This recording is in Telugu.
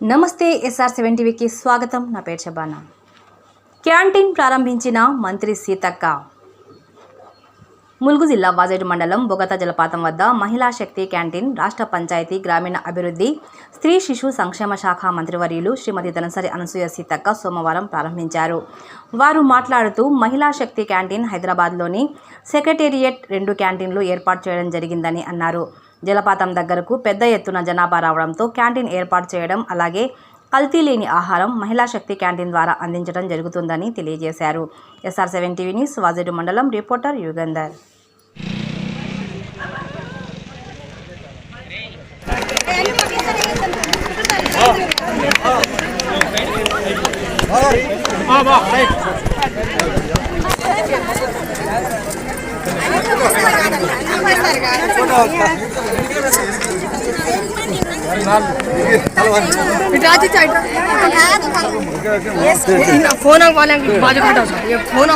నమస్తే ఎస్ఆర్ సెవెన్ టీవీకి స్వాగతం. నా పేరు శబానా క్యాంటీన్ ప్రారంభించిన మంత్రి సీతక్క. ములుగు జిల్లా వాజేడు మండలం బొగత జలపాతం వద్ద మహిళా శక్తి క్యాంటీన్ రాష్ట్ర పంచాయతీ గ్రామీణ అభివృద్ధి స్త్రీ శిశు సంక్షేమ శాఖ మంత్రివర్యులు శ్రీమతి ధనసరి అనసూయ సీతక్క సోమవారం ప్రారంభించారు. వారు మాట్లాడుతూ మహిళా శక్తి క్యాంటీన్ హైదరాబాద్లోని సెక్రటేరియట్ రెండు క్యాంటీన్లు ఏర్పాటు చేయడం జరిగిందని అన్నారు. జలపాతం దగ్గరకు పెద్ద ఎత్తున జనాభా రావడంతో క్యాంటీన్ ఏర్పాటు చేయడం అలాగే కల్తీ లేని ఆహారం మహిళా శక్తి క్యాంటీన్ ద్వారా అందించడం జరుగుతుందని తెలియజేశారు. SR seven TV news Vajedu మండలం రిపోర్టర్ యుగంధర్. फोन वाले बाजू हटाओ सर ये फोन